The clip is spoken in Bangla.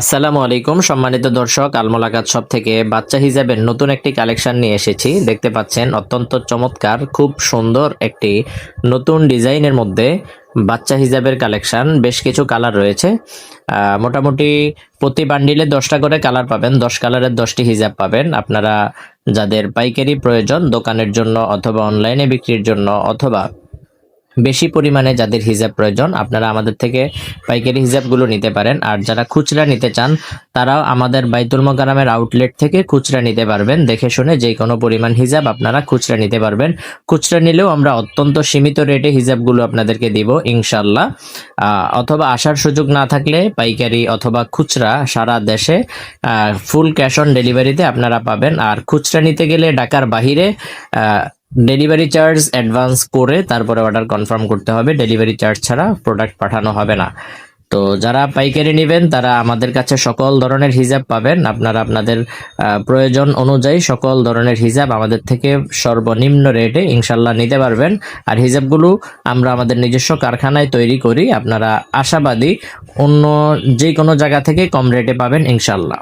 আসসালামু আলাইকুম, সম্মানিত দর্শক আলমোলাকাত সব থেকে বাচ্চা হিজাবের নতুন একটি কালেকশন নিয়ে এসেছি। দেখতে পাচ্ছেন, অত্যন্ত চমৎকার, খুব সুন্দর একটি নতুন ডিজাইনের মধ্যে বাচ্চা হিজাবের কালেকশন, বেশ কিছু কালার রয়েছে। মোটামুটি প্রতি বান্ডিলে দশটা করে কালার পাবেন, দশ কালারের দশটি হিজাব পাবেন। আপনারা যাদের পাইকারি প্রয়োজন, দোকানের জন্য অথবা অনলাইনে বিক্রির জন্য, অথবা বেশি পরিমাণে যাদের হিজাব প্রয়োজন, আপনারা আমাদের থেকে পাইকারি হিজাবগুলো নিতে পারেন। আর যারা খুচরা নিতে চান, তারাও আমাদের বাইতুল মোকারামের আউটলেট থেকে খুচরা নিতে পারবেন। দেখে শুনে যে কোনো পরিমাণ হিজাব আপনারা খুচরা নিতে পারবেন। খুচরা নিলেও আমরা অত্যন্ত সীমিত রেটে হিজাবগুলো আপনাদেরকে দিব ইনশাল্লাহ অথবা আসার সুযোগ না থাকলে পাইকারি অথবা খুচরা সারা দেশে ফুল ক্যাশ অন ডেলিভারিতে আপনারা পাবেন। আর খুচরা নিতে গেলে ঢাকার বাহিরে ডেলিভারি চার্জ অ্যাডভান্স করে তারপরে অর্ডার কনফার্ম করতে হবে। ডেলিভারি চার্জ ছাড়া প্রোডাক্ট পাঠানো হবে না। তো যারা পাইকারি নেবেন, তারা আমাদের কাছে সকল ধরনের হিজাব পাবেন। আপনারা আপনাদের প্রয়োজন অনুযায়ী সকল ধরনের হিজাব আমাদের থেকে সর্বনিম্ন রেটে ইনশাল্লাহ নিতে পারবেন। আর হিজাবগুলো আমরা আমাদের নিজস্ব কারখানায় তৈরি করি। আপনারা আশাবাদী অন্য যে কোনো জায়গা থেকে কম রেটে পাবেন ইনশাল্লাহ